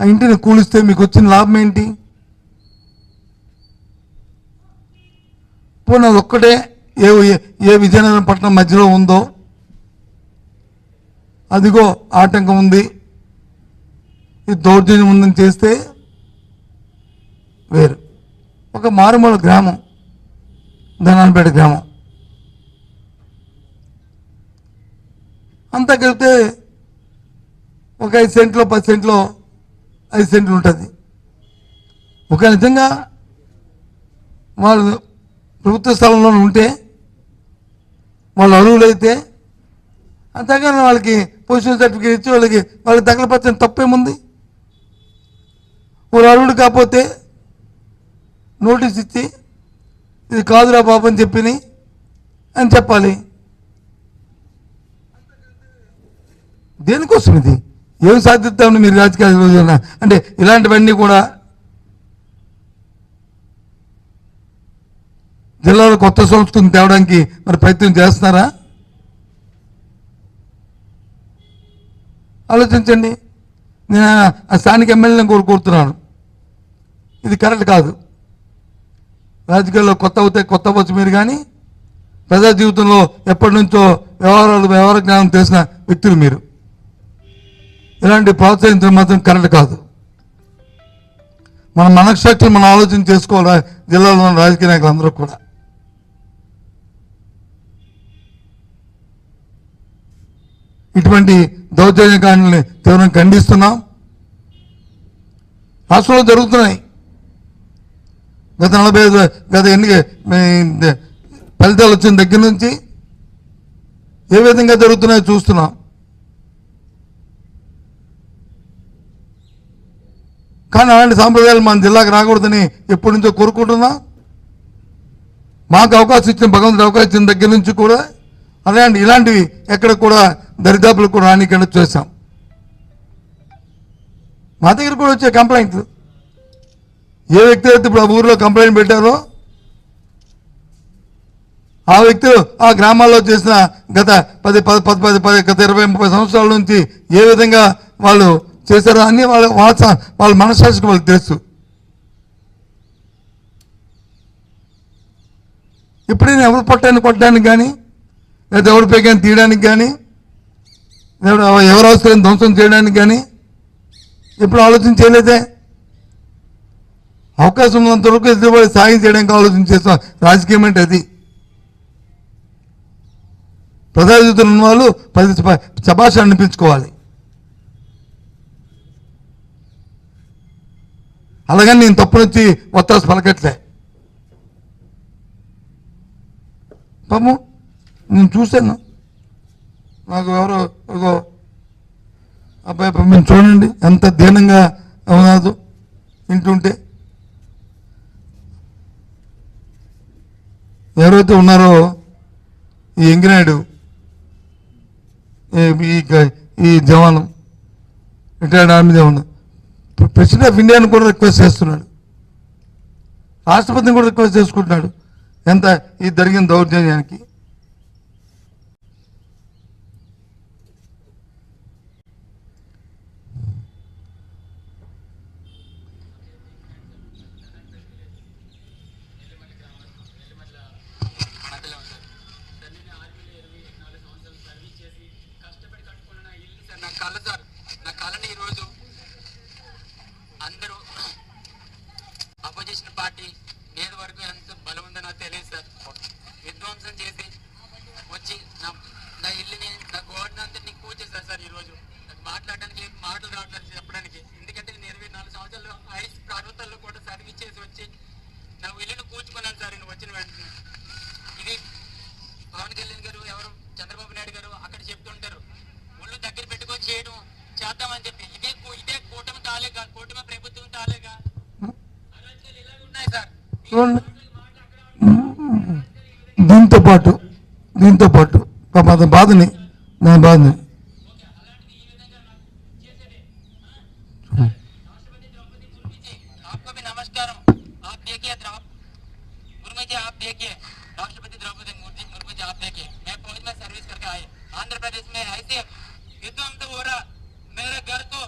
ఆ ఇంటిని కూలిస్తే మీకు వచ్చిన లాభం ఏంటి పోనీ అది ఒక్కటే ఏ ఏ- విజయనగరం పట్టణం మధ్యలో ఉందో? అదిగో ఆటంకం ఉంది. ఇది దౌర్జన్యం ఉందని చేస్తే వేరు. ఒక మారుమూల గ్రామం ధనాన్పేట గ్రామం. అంతా కలిపితే ఒక ఐదు సెంట్లో పది సెంట్లో ఐదు సెంట్లు ఉంటుంది. ఒక నిజంగా వాళ్ళు ప్రభుత్వ స్థలంలో ఉంటే వాళ్ళు అర్హులైతే అంతేగాని వాళ్ళకి పొజిషన్ సర్టిఫికేట్ ఇచ్చి వాళ్ళకి వాళ్ళకి తగలపరచిన తప్పేముంది? వాళ్ళు అర్హుడు కాకపోతే నోటీస్ ఇచ్చి ఇది కాదురా బాబు అని చెప్పిని అని చెప్పాలి. దేనికోసం ఇది ఏం సాధిస్తామని మీరు రాజకీయ రోజున? అంటే ఇలాంటివన్నీ కూడా జిల్లాలో కొత్త సంస్కృతిని తేవడానికి మరి ప్రయత్నం చేస్తున్నారా? ఆలోచించండి. నేను ఆ స్థానిక ఎమ్మెల్యేని కోరుకుంటున్నాను. కోరుతున్నాను ఇది కరెక్ట్ కాదు. రాజకీయాల్లో కొత్త అవుతే కొత్త అవ్వచ్చు మీరు కానీ ప్రజా జీవితంలో ఎప్పటి నుంచో వ్యవహారాలు వ్యవహార జ్ఞానం తెలిసిన వ్యక్తులు మీరు. ఇలాంటి ప్రోత్సహించడం మాత్రం కరెక్ట్ కాదు. మన మనశ్శక్తులు మనం ఆలోచన చేసుకోవాలి జిల్లాలో ఉన్న రాజకీయ నాయకులు అందరూ కూడా. ఇటువంటి దౌర్జన్యకాండల్ని తీవ్రంగా ఖండిస్తున్నాం. రాష్ట్రంలో జరుగుతున్నాయి. గత నలభై ఐదు గత ఎన్నిక ఫలితాలు వచ్చిన దగ్గర నుంచి ఏ విధంగా జరుగుతున్నాయో చూస్తున్నాం. కానీ అలాంటి సాంప్రదాయాలు మన జిల్లాకు రాకూడదని ఎప్పటి నుంచో కోరుకుంటున్నాం. మాకు అవకాశం ఇచ్చిన భగవంతుడు అవకాశం ఇచ్చిన దగ్గర నుంచి కూడా అలాంటి ఇలాంటివి ఎక్కడ కూడా దరిదాపులు కూడా రానికుండా చేశాం. మా దగ్గర కూడా వచ్చే కంప్లైంట్లు ఏ వ్యక్తి అయితే ఇప్పుడు ఆ ఊరిలో కంప్లైంట్ పెట్టారో ఆ వ్యక్తులు ఆ గ్రామాల్లో చేసిన గత పది పది పది పది పది గత ఇరవై ముప్పై సంవత్సరాల నుంచి ఏ విధంగా వాళ్ళు చేశారు అన్ని వాళ్ళ వాచ వాళ్ళ మనస్సాక్షికి వాళ్ళకి తెలుసు. ఎప్పుడైనా ఎవరు పొట్టాన్ని కొట్టడానికి కానీ లేదా ఎవరి పేకాన్ని తీయడానికి కానీ లేదా ఎవరు అవసరం ధ్వంసం చేయడానికి కానీ ఎప్పుడు ఆలోచన చేయలేదే. అవకాశం ఉన్నంత వరకు ఎదురుబడి సాయం చేయడానికి ఆలోచన చేస్తాం రాజకీయం అంటే అది. ప్రజాజీతులు ఉన్న వాళ్ళు పది ప- శభాష అనిపించుకోవాలి అలాగని నేను తప్పునొచ్చి ఒత్తాసు పలకట్లే. పాము నేను చూశాను. నాకు ఎవరో ఒక అబ్బాయి పాపం చూడండి ఎంత దీనంగా ఉన్నాదు వింటుంటే. ఎవరైతే ఉన్నారో ఈ ఎంగినాయుడు ఈ- ఈ జవాను రిటైర్డ్ ఆర్మీ జవాను ప్రెసిడెంట్ ఆఫ్ ఇండియాని కూడా రిక్వెస్ట్ చేస్తున్నాడు. రాష్ట్రపతిని కూడా రిక్వెస్ట్ చేసుకుంటున్నాడు. ఎంత ఇది జరిగిన దౌర్జన్యానికి మధ్యలో ఉంటారు సార్ నేను ఆర్మీలో ఇరవై నాలుగు సంవత్సరాలు సర్వీస్ చేసి కష్టపడి కట్టుకున్న నా ఇల్లు సార్ నా కళ సార్ నా కళని ఈరోజు అందరూ అపోజిషన్ పార్టీ ఏది వరకు ఎంత బలం ఉందో నాకు తెలియదు సార్ విధ్వంసం చేసి వచ్చి నా నా ఇల్లుని నా గోడని అంతా కూర్చేశారు సార్ ఈరోజు నాకు మాట్లాడడానికి లేదు మాటలు రావట్లేదు చెప్పడానికి ఎందుకంటే నేను ఇరవై నాలుగు సంవత్సరాలు ఐస్ పర్వతాల్లో కూడా సర్వీస్ చేసి వచ్చి నా కూర్చుకున్నాను సార్ నేను వచ్చిన వెంటనే. ఇది పవన్ కళ్యాణ్ గారు ఎవరు? చంద్రబాబు నాయుడు గారు అక్కడ చెప్తుంటారు. ఒళ్ళు దగ్గర పెట్టుకొని చేయడం చేద్దామని చెప్పి. ఇదే ఇదే కూటమి తాలేగా కూటమి ప్రభుత్వం తాలేగా ఇలాగే ఉన్నాయి సార్. దీంతో పాటు దీంతో పాటు అతని బాధని నా బాధని देखिए, राष्ट्रपति द्रौपदी मुर्मू मुर्मू जी, आप देखिए, मैं फौज में सर्विस करके आए आंध्र प्रदेश में ऐसे विध्वंस हो रहा, मेरे घर को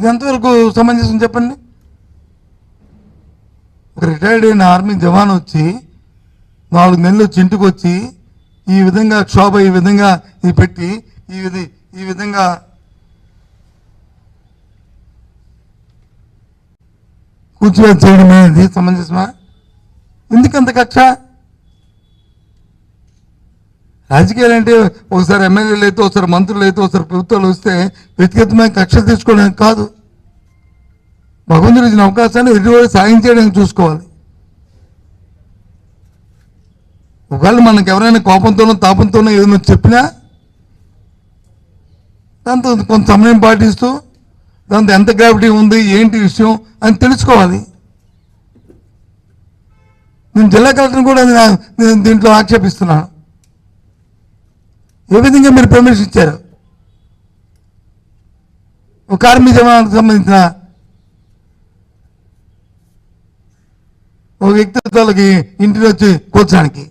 ఇది ఎంతవరకు సమంజసం చెప్పండి? ఒక రిటైర్డ్ అయిన ఆర్మీ జవాన్ వచ్చి నాలుగు నెలలు వచ్చి ఇంటికి వచ్చి ఈ విధంగా క్షోభ ఈ విధంగా ఇది పెట్టి ఈ విధి ఈ విధంగా కూర్చోవేది చేయడం అనేది సమంజసమా? ఎందుకంత కక్ష? రాజకీయాలు అంటే ఒకసారి ఎమ్మెల్యేలు అయితే ఒకసారి మంత్రులు అయితే ఒకసారి ప్రభుత్వాలు వస్తే వ్యక్తిగతమైన కక్ష తీసుకోవడానికి కాదు. భగవంతుడు ఇచ్చిన అవకాశాన్ని ఎటువంటి సాయం చేయడానికి చూసుకోవాలి. ఒకవేళ మనకు ఎవరైనా కోపంతోనో తాపంతోనో ఏదైనా చెప్పినా దాంతో కొంత సమయం పాటిస్తూ దాంతో ఎంత గ్రావిటీ ఉంది ఏంటి విషయం అని తెలుసుకోవాలి. నేను జిల్లా కలెక్టర్ని కూడా నేను దీంట్లో ఆక్షేపిస్తున్నాను. ఏ విధంగా మీరు పర్మిషన్ ఇచ్చారు? ఒక ఆర్మీ జవానికి సంబంధించిన ఒక వ్యక్తిత్వాలకి ఇంటికి వచ్చి కూర్చోడానికి.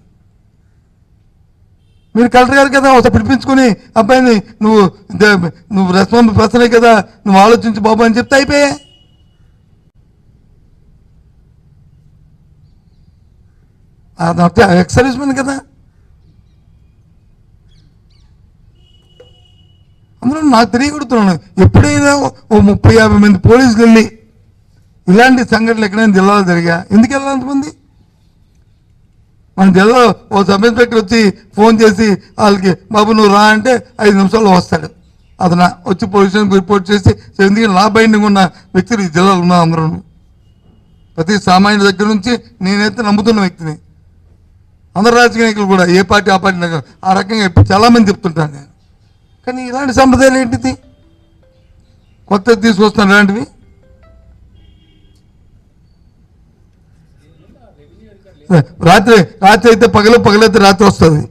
మీరు కలెక్టర్ గారు కదా ఒకసారి పిలిపించుకుని అబ్బాయిని నువ్వు నువ్వు రెస్పాన్స్ పర్సనే కదా నువ్వు ఆలోచించు బాబు అని చెప్తే అయిపోయా? అది ఎక్స్ సర్వీస్మెన్ కదా. అందులో నాకు తెలియకూడుతున్నాను ఎప్పుడైనా ఓ ముప్పై యాభై మంది పోలీసులు వెళ్ళి ఇలాంటి సంఘటనలు ఎక్కడైనా జిల్లాలో జరిగా? ఎందుకు వెళ్ళాలి అంతమంది? మన జిల్లాలో ఓ సబ్ ఇన్స్పెక్టర్ వచ్చి ఫోన్ చేసి వాళ్ళకి బాబు నువ్వు రా అంటే ఐదు నిమిషాల్లో వస్తాడు. అతను వచ్చి పోలీస్ రిపోర్ట్ చేసి ఎందుకంటే నా బైండింగ్ ఉన్న వ్యక్తులు ఈ జిల్లాలో ఉన్నా అందరూ? ప్రతి సామాన్యుడి దగ్గర నుంచి నేనైతే నమ్ముతున్న వ్యక్తిని. అందరు రాజకీయ నాయకులు కూడా ఏ పార్టీ ఆ పార్టీ ఆ రకంగా చాలామంది చెప్తుంటాను నేను కానీ ఇలాంటి సంప్రదాయాలు ఏంటిది? కొత్తది తీసుకొస్తాను ఇలాంటివి? రాత్రి రాత్రి అయితే పగలు పగలైతే రాత్రి వస్తుంది.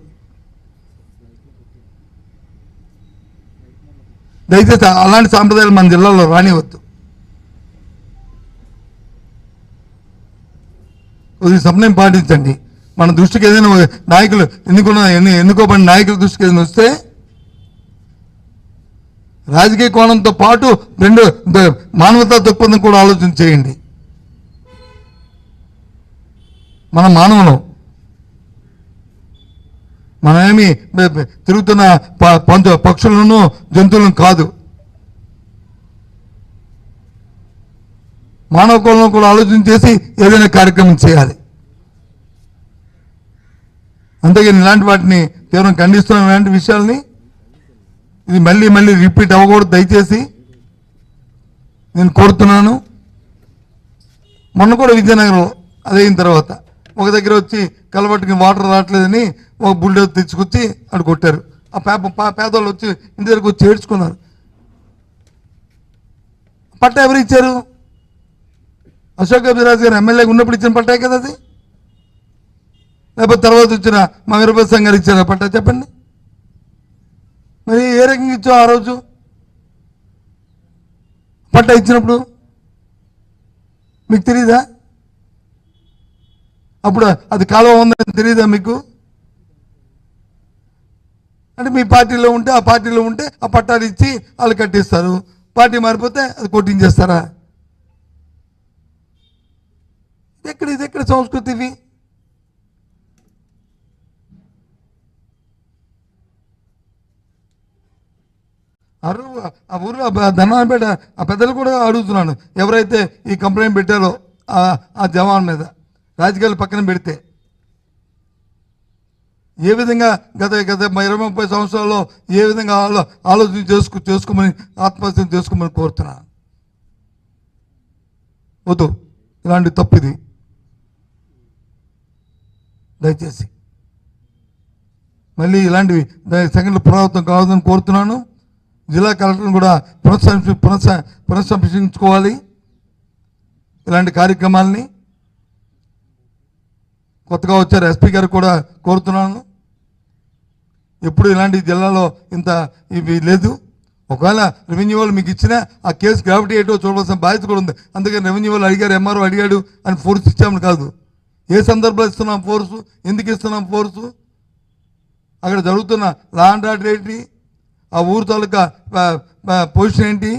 దయచేసి అలాంటి సాంప్రదాయాలు మన జిల్లాలో రానివద్దు. కొద్దిగా సమయం పాటించండి. మన దృష్టికి ఏదైనా నాయకులు ఎన్నుకున్న ఎన్ని ఎన్నుకోబడిన నాయకుల దృష్టికి ఏదైనా వస్తే రాజకీయ కోణంతో పాటు రెండు మానవతా దృక్పథం కూడా ఆలోచన చేయండి. మన మానవులు మనమేమి తిరుగుతున్న పంచ పక్షులను జంతువులను కాదు. మానవ కులం కూడా ఆలోచన చేసి ఏదైనా కార్యక్రమం చేయాలి. అంతేగాని ఇలాంటి వాటిని తీవ్రం ఖండిస్తున్న ఇలాంటి విషయాల్ని ఇది మళ్ళీ మళ్ళీ రిపీట్ అవ్వకూడదు దయచేసి. నేను కోరుతున్నాను. మొన్న కూడా విజయనగరం అదైన తర్వాత ఒక దగ్గర వచ్చి కలవట్టుకి వాటర్ రావట్లేదని ఒక బుల్డోర్ తెచ్చుకొచ్చి అక్కడ కొట్టారు. ఆ పేప పా- పేదవాళ్ళు వచ్చి ఇంటి దగ్గరకు వచ్చి ఏడ్చుకున్నారు. పట్ట ఎవరు ఇచ్చారు? అశోక్ అభిరాజ్ గారు ఎమ్మెల్యేగా ఉన్నప్పుడు ఇచ్చిన పట్టే కదా అది? లేకపోతే తర్వాత వచ్చిన మా వీరభద్ర గారు ఇచ్చారు పట్ట చెప్పండి. ఏ రకంగా ఇచ్చావు ఆ రోజు? పట్టా ఇచ్చినప్పుడు? మీకు తెలీదా? అప్పుడు అది కాలువ ఉందని తెలియదా మీకు? అంటే మీ పార్టీలో ఉంటే ఆ పార్టీలో ఉంటే ఆ పట్టాలు ఇచ్చి వాళ్ళు కట్టిస్తారు. పార్టీ మారిపోతే అది కొట్టించేస్తారా? ఇది ఎక్కడ ఇది ఎక్కడ సంస్కృతి అరువు ఆ ఊరు ధనాపేట ఆ పెద్దలు కూడా అడుగుతున్నాను. ఎవరైతే ఈ కంప్లైంట్ పెట్టారో ఆ- జవాన్ మీద రాజకీయాలు పక్కన పెడితే. ఏ విధంగా గత గత ఇరవై ముప్పై సంవత్సరాల్లో ఏ విధంగా ఆలో ఆలోచన చేసుకు చేసుకోమని ఆత్మహత్య చేసుకోమని కోరుతున్నాను వద్దు ఇలాంటి తప్పు ఇది. దయచేసి. మళ్ళీ ఇలాంటివి దాని సెకండ్లు పునరావృతం కావద్దని కోరుతున్నాను. జిల్లా కలెక్టర్ని కూడా పునఃసంశ పునః పునఃసంశించుకోవాలి ఇలాంటి కార్యక్రమాల్ని కొత్తగా వచ్చారు ఎస్పీ గారు కూడా కోరుతున్నాను. ఎప్పుడు ఇలాంటి జిల్లాలో ఇంత ఇవి లేదు. ఒకవేళ రెవెన్యూ వాళ్ళు మీకు ఇచ్చిన ఆ కేసు గ్రావిటీ ఏంటో చూడవలసిన బాధ్యత కూడా ఉంది. అందుకని రెవెన్యూ వాళ్ళు అడిగారు ఎంఆర్ఓ అడిగాడు అని ఫోర్స్ ఇచ్చామని కాదు. ఏ సందర్భంలో ఇస్తున్నాం ఫోర్సు? ఎందుకు ఇస్తున్నాం ఫోర్సు? అక్కడ జరుగుతున్న లా అండ్ ఆర్డర్ ఏంటి? ఆ ఊరు తాలూకా పొజిషన్ ఏంటి?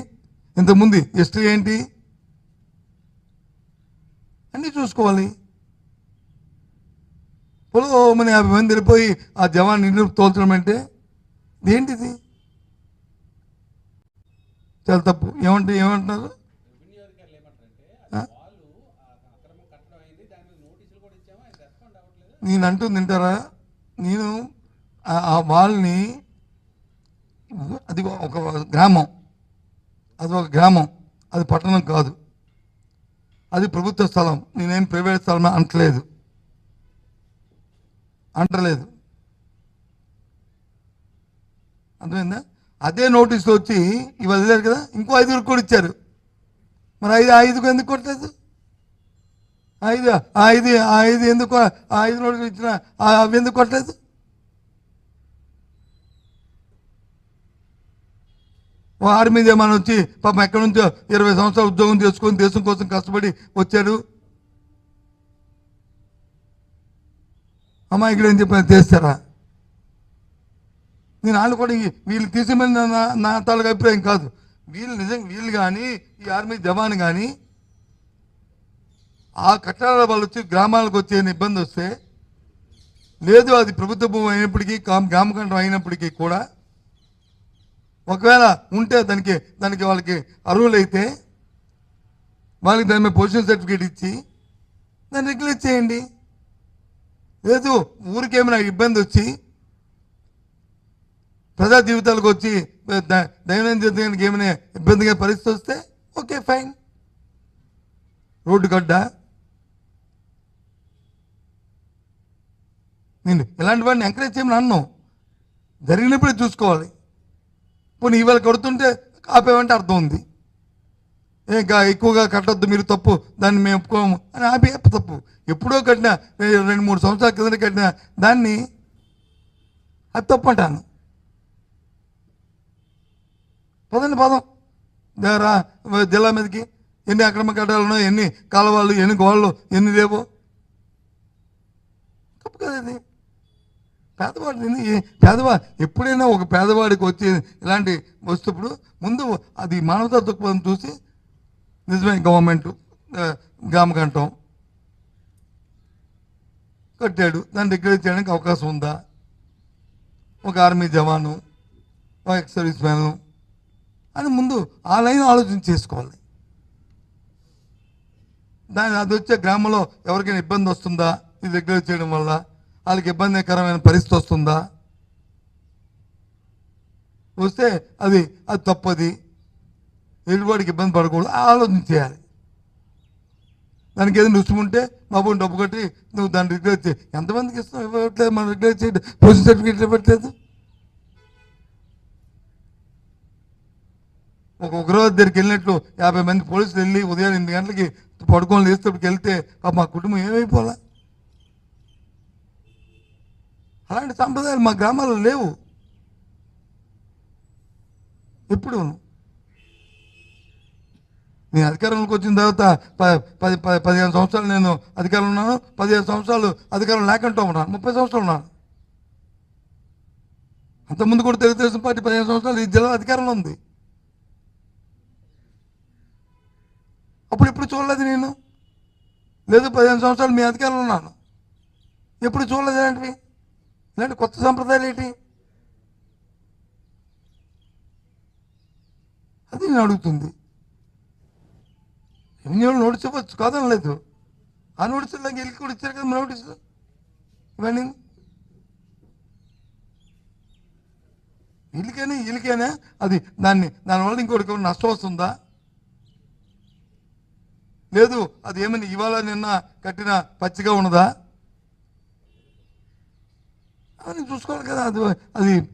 ఇంతకుముందు హిస్టరీ ఏంటి? అన్నీ చూసుకోవాలి. పొలం యాభై మంది వెళ్ళిపోయి ఆ జవాన్ ఇంట్లో తోల్చడం అంటే ఏంటిది? చాలా తప్పు. ఏమంటే ఏమంటున్నారు? నేను అంటూ తింటారా నేను ఆ వాళ్ళని అది ఒక గ్రామం. అది ఒక గ్రామం. అది పట్టణం కాదు. అది ప్రభుత్వ స్థలం. నేనేం ప్రైవేట్ స్థలం అంటలేదు అంటలేదు అర్థమైందా? అదే నోటీసులు వచ్చి ఇవి వదిలేరు కదా? ఇంకో ఐదుగురు కూడా ఇచ్చారు. మరి ఐదు ఐదుకు ఐదుగురు ఎందుకు కొట్టలేదు? ఐదు ఆ ఐదు ఆ ఐదు ఎందుకు ఆ ఐదు నోటీసులు ఇచ్చిన అవి ఎందుకు కొట్టలేదు? ఓ ఆర్మీ ఏమైనా వచ్చి పాపం ఎక్కడి నుంచో ఇరవై సంవత్సరాలు ఉద్యోగం చేసుకొని దేశం కోసం కష్టపడి వచ్చాడు? అమ్మాయికి ఏం చెప్పిన చేస్తారా? నేను వాళ్ళు కూడా వీళ్ళు తీసేమని నా- నా తాలూకు అభిప్రాయం కాదు. వీళ్ళు నిజంగా వీళ్ళు కానీ ఈ ఆర్మీ జవాన్ కానీ ఆ కట్టడాల వాళ్ళు వచ్చి గ్రామాలకు వచ్చే ఇబ్బంది వస్తే లేదు అది ప్రభుత్వ భూమి అయినప్పటికీ కామ్- గ్రామకంఠం అయినప్పటికీ కూడా ఒకవేళ ఉంటే దానికి దానికి వాళ్ళకి అర్హులైతే వాళ్ళకి దాని మీద పొజిషన్ సర్టిఫికేట్ ఇచ్చి దాన్ని రెగ్యులేట్ చేయండి. లేదు ఊరికేమైనా ఇబ్బంది వచ్చి ప్రజా జీవితాలకు వచ్చి ద- దైనందిన జీవితానికి ఏమైనా ఇబ్బందిగా పరిస్థితి వస్తే ఓకే ఫైన్. రోడ్డు గడ్డ. నేను ఇలాంటి వాడిని ఎంకరేజ్ చేయమని అన్నాం. జరిగినప్పుడే చూసుకోవాలి. పోనీ ఇవాళ కొడుతుంటే ఆపేమంటే అర్థం ఉంది. ఇంకా ఎక్కువగా కట్టొద్దు మీరు తప్పు దాన్ని మేము ఒప్పుకోము అని ఆపే తప్పు. ఎప్పుడో కట్టిన రెండు మూడు సంవత్సరాల కింద కట్టిన దాన్ని అది తప్పు అంటాను పదండి పదం. దారా జిల్లా మీదకి. ఎన్ని అక్రమ కట్టాలనో ఎన్ని కాలువలు ఎన్ని గోళ్ళు ఎన్ని లేవో? తప్పు కదా పేదవాడు ఈ పేదవా ఎప్పుడైనా ఒక పేదవాడికి వచ్చి ఇలాంటి వస్తుప్పుడు ముందు అది మానవతా దృక్పథం చూసి నిజమే గవర్నమెంట్ గ్రామకంఠం కట్టాడు. దాన్ని డిక్లేర్ చేయడానికి అవకాశం ఉందా? ఒక ఆర్మీ జవాను ఒక ఎక్స్ సర్వీస్ మ్యాను అని ముందు ఆ లైన్ ఆలోచన చేసుకోవాలి. దాని అది వచ్చే గ్రామంలో ఎవరికైనా ఇబ్బంది వస్తుందా? ఇది రెగ్యులేట్ చేయడం వల్ల వాళ్ళకి ఇబ్బందికరమైన పరిస్థితి వస్తుందా? వస్తే అది అది తప్పది. ఎటువాడికి ఇబ్బంది పడకూడదు. ఆలోచన చేయాలి. దానికి ఏదైనా రుసుము ఉంటే బాబు డబ్బు కట్టి నువ్వు దాన్ని రిగ్యులేట్ చేయి. ఎంతమందికి ఇస్తావు ఇవ్వట్లేదు మనం రిగ్యులేట్ చేయడం పొజిషన్ సర్టిఫికేట్ ఇవ్వట్లేదు. ఒక ఉగ్రవాది దగ్గరికి వెళ్ళినట్లు యాభై మంది పోలీసులు వెళ్ళి ఉదయం ఎనిమిది గంటలకి పడుకోని లేసేటప్పటికి వెళ్తే మా కుటుంబం ఏమైపోలే? అలాంటి సంప్రదాయాలు మా గ్రామాల్లో లేవు. ఎప్పుడు. నేను అధికారంలోకి వచ్చిన తర్వాత పది పది పదిహేను సంవత్సరాలు నేను అధికారంలో ఉన్నాను. పదిహేను సంవత్సరాలు అధికారం లేకుండా ఉన్నాను. ముప్పై సంవత్సరాలు ఉన్నాను. అంతకుముందు కూడా తెలుగుదేశం పార్టీ పదిహేను సంవత్సరాలు ఈ జిల్లా అధికారంలో ఉంది. అప్పుడు ఎప్పుడు చూడలేదు నేను. లేదు పదిహేను సంవత్సరాలు మీ అధికారంలో ఉన్నాను. ఎప్పుడు చూడలేదు ఇలాంటివి? ఎందుకంటే కొత్త సంప్రదాయాలు ఏంటి? అది నేను అడుగుతుంది. రెవెన్యూలో నోటీస్ ఇవ్వచ్చు? కాదనలేదు ఆ నోటీసులు నాకు వెళ్ళి కూడా ఇచ్చారు కదా నోటీసులు ఇవన్నీ. వీళ్ళకైనా వీళ్ళకైనా అది దాన్ని దానివల్ల ఇంకోటి నష్టం వస్తుందా? లేదు అది ఏమైనా ఇవాళ నిన్న కట్టిన పచ్చిగా ఉన్నదా? అని చూసుకోవాలి కదా అది అది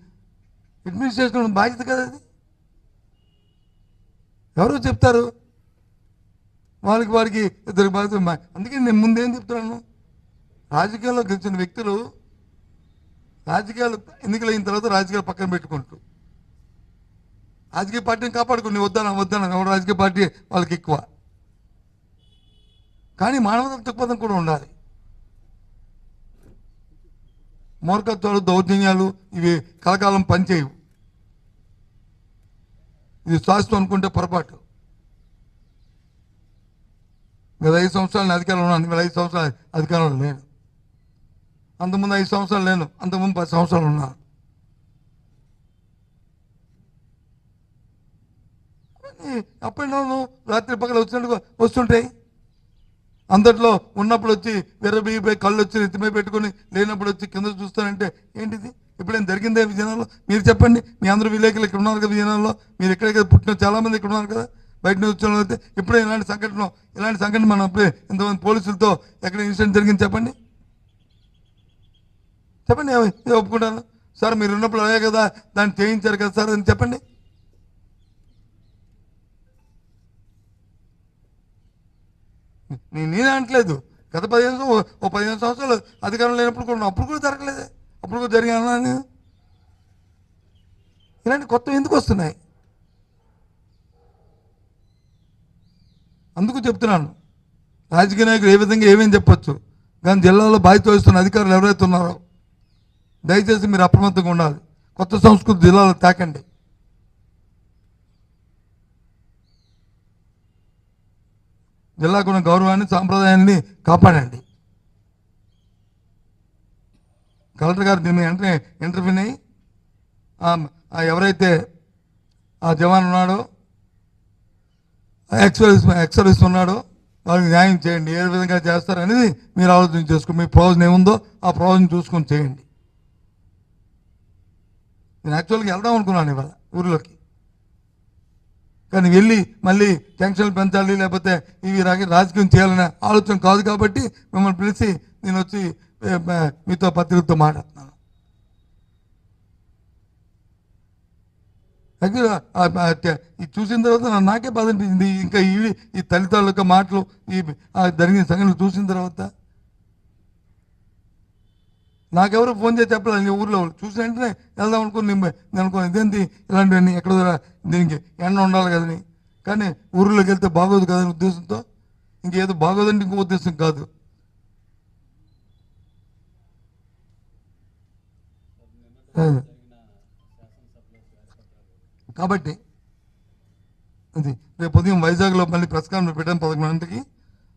అడ్మినిస్ట్రేషన్ బాధ్యత కదా అది. ఎవరో చెప్తారు. వాళ్ళకి వాడికి ఇద్దరికి బాధ్యత అందుకే నేను ముందేం చెప్తున్నాను? రాజకీయాల్లో గెలిచిన వ్యక్తులు రాజకీయాలు ఎన్నికలు అయిన తర్వాత రాజకీయాలు పక్కన పెట్టుకుంటూ రాజకీయ పార్టీని కాపాడుకుని వద్దాను వద్దాను ఎవరు రాజకీయ పార్టీ వాళ్ళకి ఎక్కువ. కానీ మానవత దృక్పథం కూడా ఉండాలి. మూర్ఖత్వాలు దౌర్జన్యాలు ఇవి కలకాలం పనిచేయవు. ఇది శాశ్వతం అనుకుంటే పొరపాటు. మీరు ఐదు సంవత్సరాలు నేను అధికారంలో ఉన్నాను. మీరు ఐదు సంవత్సరాలు అధికారంలో లేను. అంతకుముందు ఐదు సంవత్సరాలు లేను. అంతకుముందు పది సంవత్సరాలు ఉన్నాను అప్పటి రాత్రి పక్కన వచ్చినట్టుగా వస్తుంటాయి. అందట్లో ఉన్నప్పుడు వచ్చి విర్రబీగిపోయి కళ్ళు వచ్చి నెత్తిమే పెట్టుకొని లేనప్పుడు వచ్చి కింద చూస్తానంటే ఏంటిది? ఎప్పుడైనా జరిగిందే విజయనగరంలో? మీరు చెప్పండి. మీ అందరూ విలేకరులు ఇక్కడ ఉన్నారు కదా విజయనగరంలో? మీరు ఎక్కడెక్కడ పుట్టిన చాలామంది ఇక్కడ ఉన్నారు కదా? బయట నుంచి వచ్చిన అయితే ఎప్పుడైనా ఇలాంటి సంఘటన ఇలాంటి సంఘటన మనం అప్పుడే ఇంతమంది పోలీసులతో ఎక్కడ ఇన్సిడెంట్ జరిగింది చెప్పండి. చెప్పండి ఒప్పుకుంటాను సార్ మీరు ఉన్నప్పుడు అలాగే కదా దాన్ని చేయించారు కదా సార్ అని చెప్పండి. నేను నేనే అనట్లేదు. గత పదిహేను ఓ- ఓ పదిహేను సంవత్సరాలు అధికారం లేనప్పుడు కూడా అప్పుడు కూడా జరగలేదే. అప్పుడు కూడా జరిగాను నేను ఇలాంటి కొత్త ఎందుకు వస్తున్నాయి? అందుకు చెప్తున్నాను. రాజకీయ నాయకులు ఏ విధంగా ఏమేమి చెప్పొచ్చు? కానీ జిల్లాలో బాధ్యత వహిస్తున్న అధికారులు ఎవరైతే ఉన్నారో దయచేసి మీరు అప్రమత్తంగా ఉండాలి. కొత్త సంస్కృతి జిల్లాలో తాకండి. జిల్లాకున్న గౌరవాన్ని సాంప్రదాయాన్ని కాపాడండి. కలెక్టర్ గారు దీన్ని వెంటనే ఇంటర్వ్యూని ఎవరైతే ఆ జవాన్ ఉన్నాడో ఎక్సర్వీస్ ఎక్సర్వీస్ ఉన్నాడో వాళ్ళకి న్యాయం చేయండి. ఏ విధంగా చేస్తారనేది మీరు ఆలోచన చేసుకుని మీ ప్రయోజనం ఏముందో ఆ ప్రయోజనం చూసుకొని చేయండి. నేను యాక్చువల్గా వెళ్దాం అనుకున్నాను ఇవాళ ఊరిలోకి. కానీ వెళ్ళి మళ్ళీ టెన్షన్లు పెంచాలి లేకపోతే ఇవి రాజకీయం చేయాలనే ఆలోచన కాదు కాబట్టి మిమ్మల్ని పిలిచి నేను వచ్చి మీతో పత్రికతో మాట్లాడుతున్నాను. యాక్చువల్గా ఇది చూసిన తర్వాత నాకే బాధ అనిపించింది. ఇంకా ఈ ఈ తల్లిదండ్రుల యొక్క మాటలు ఈ జరిగిన సంఘటనలు చూసిన తర్వాత నాకెవరు ఫోన్ చేసి చెప్పలేదు. నీ ఊర్లో చూసిన వెంటనే వెళ్దాం అనుకుని నేను నేను అనుకున్నాను ఇదేంటి? ఇలాంటివన్నీ ఎక్కడ దీనికి ఎండ ఉండాలి కదని. కానీ ఊర్లోకి వెళ్తే బాగోదు కదని ఉద్దేశంతో ఇంకేదో బాగోదంటే ఇంకో ఉద్దేశం కాదు. కాబట్టి అది రేపు ఉదయం వైజాగ్లో మళ్ళీ ప్రెస్ కాన్ఫరెన్స్ పెట్టాను పదకొండు గంటకి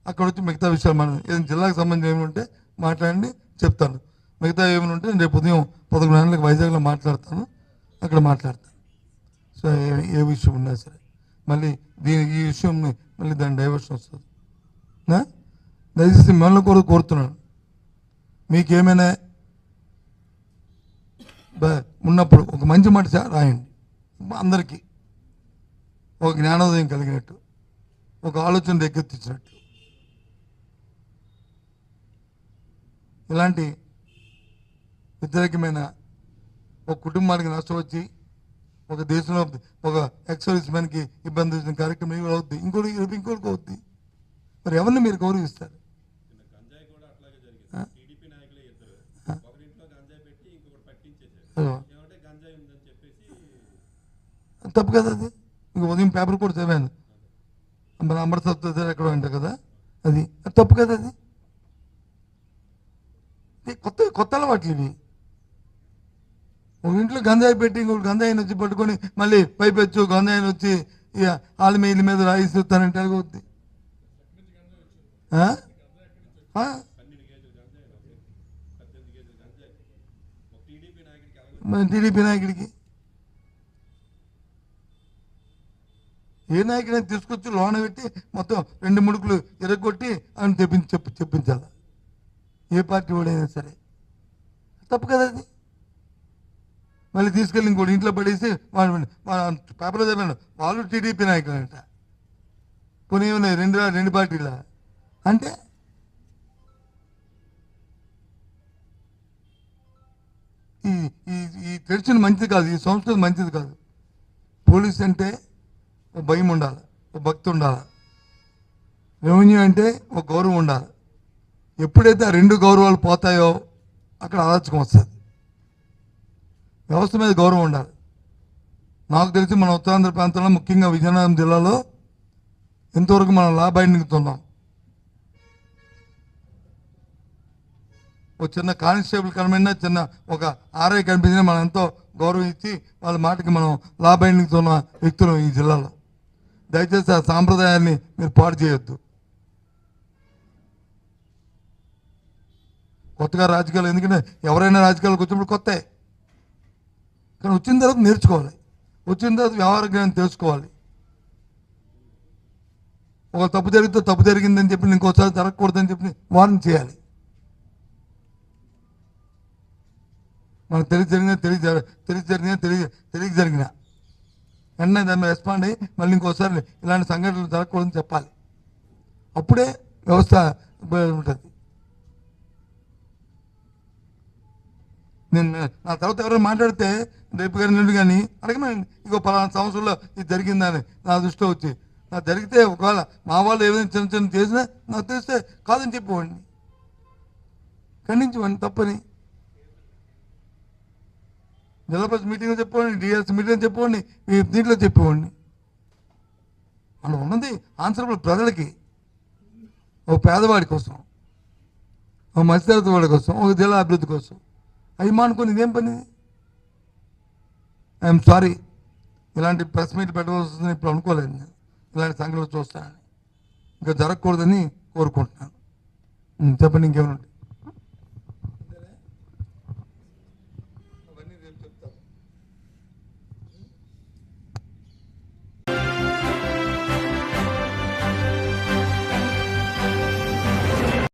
అక్కడ వచ్చి మిగతా విషయాలు మనం ఏదైనా జిల్లాకు సంబంధించి ఏమి ఉంటే మాట్లాడండి చెప్తాను. మిగతా ఏమైనా ఉంటే రేపు ఉదయం పదకొండు గంటలకు వైజాగ్లో మాట్లాడతాను. అక్కడ మాట్లాడతాను. సో ఏ విషయం ఉన్నా సరే. మళ్ళీ దీని ఈ విషయం మళ్ళీ దాని డైవర్షన్ వస్తుంది. దయచేసి మిమ్మల్ని కూడా కోరుతున్నాను. మీకేమైనా ఉన్నప్పుడు ఒక మంచి మాట రాయండి. అందరికీ ఒక జ్ఞానోదయం కలిగినట్టు ఒక ఆలోచన రేకెత్తించినట్టు. ఇలాంటి వ్యతిరేకమైన ఒక కుటుంబానికి నష్టం వచ్చి ఒక దేశంలో ఒక ఎక్స్ మ్యాన్కి ఇబ్బంది వచ్చిన కార్యక్రమం ఇది అవుద్ది ఇంకోటి ఇంకోటికి అవుద్ది మరి ఎవరిని మీరు గౌరవిస్తారు? కూడా తప్పు కదా అది? ఇంక ఉదయం పేపర్ కూడా చదివాను. మన దగ్గర ఎక్కడ ఉంటా కదా? అది. తప్పు కదా అది? కొత్త కొత్త అలవాట్లు ఇవి. ఒక ఇంట్లో గంజాయి పెట్టి ఇంకొకటి గంజాయిని వచ్చి పట్టుకొని మళ్ళీ పైపెచ్చు గంజాయిని వచ్చి ఇక వాళ్ళ మీద మీద రాయిస్తానంటే అవుద్ది. టీడీపీ నాయకుడికి మన టీడీపీ నాయకుడికి? ఏ నాయకుడైనా తీసుకొచ్చి లోన పెట్టి మొత్తం రెండు ముడుకులు ఎరగొట్టి అని తెప్పించి చెప్పి చెప్పించాలి? ఏ పార్టీ వాడైనా సరే. తప్పు కదా అది. మళ్ళీ తీసుకెళ్ళి ఇంకోటి ఇంట్లో పడేసి వాళ్ళు పేపర్లో చదివాను వాళ్ళు టీడీపీ నాయకులు అంట ఉన్నాయి రెండు రెండు పార్టీల? అంటే ఈ ఈ ఈ ట్రెడిషన్ మంచిది కాదు. ఈ సంస్కృతి మంచిది కాదు. పోలీస్ అంటే ఒక భయం ఉండాలి. ఒక భక్తి ఉండాలి. రెవెన్యూ అంటే ఒక గౌరవం ఉండాలి. ఎప్పుడైతే ఆ రెండు గౌరవాలు పోతాయో అక్కడ అరాచకం వస్తుంది. వ్యవస్థ మీద గౌరవం ఉండాలి. నాకు తెలిసి మన ఉత్తరాంధ్ర ప్రాంతంలో ముఖ్యంగా విజయనగరం జిల్లాలో ఇంతవరకు మనం లా బైండింగ్తో ఒక చిన్న కానిస్టేబుల్ కనిపించినా చిన్న ఒక ఆర్ఐ కనిపించినా మనం ఎంతో గౌరవం ఇచ్చి వాళ్ళ మాటకి మనం లా వ్యక్తులు ఈ జిల్లాలో. దయచేసి ఆ సాంప్రదాయాన్ని మీరు పాడు చేయొద్దు. కొత్తగా రాజకీయాలు ఎందుకంటే ఎవరైనా రాజకీయాలకు వచ్చినప్పుడు కొత్త. కానీ వచ్చిన తర్వాత నేర్చుకోవాలి. వచ్చిన తర్వాత వ్యవహార జ్ఞానం తెలుసుకోవాలి. ఒక తప్పు జరిగితే తప్పు జరిగిందని చెప్పి ఇంకోసారి జరగకూడదని చెప్పి వార్న్ చేయాలి. మనకు తెలిసి జరిగినా తెలియ తెలిసి జరిగినా తెలియ తెలియక జరిగిన. వెంటనే దాన్ని రెస్పాండ్ అయ్యి మళ్ళీ ఇంకోసారి ఇలాంటి సంఘటనలు జరగకూడదని చెప్పాలి. అప్పుడే వ్యవస్థ ఉంటుంది నేను నా తర్వాత ఎవరైనా మాట్లాడితే రేపు కానీ నుండి కానీ అడగమండి ఇంకో పలానా సంవత్సరంలో ఇది జరిగిందని నా దృష్టిలో వచ్చి నాకు జరిగితే ఒకవేళ మా వాళ్ళు ఏదైనా చిన్న చిన్న చేసినా నాకు తెలిస్తే కాదని చెప్పేవాడిని. ఖండించేవాడిని తప్పని. జిల్లా మీటింగ్ మీటింగ్లో చెప్పేవాడిని డిఎస్ మీటింగ్ చెప్పేవాడిని దీంట్లో చెప్పేవాడిని. మనం ఉన్నది ఆన్సరబుల్ ప్రజలకి. ఒక పేదవాడి కోసం ఓ మధ్యతరగతి వాడి కోసం ఒక జిల్లా అభివృద్ధి కోసం. అవి మానుకొని ఇదేం పని? I'm sorry. ఇలాంటి ప్రెస్ మీట్ పెట్టవలసి వస్తుందని ఇప్పుడు అనుకోలేదు నేను. ఇలాంటి సంఘటనలు చూస్తానని. ఇంకా జరగకూడదని కోరుకుంటున్నాను. చెప్పండి ఇంకేమైనా ఉంటే.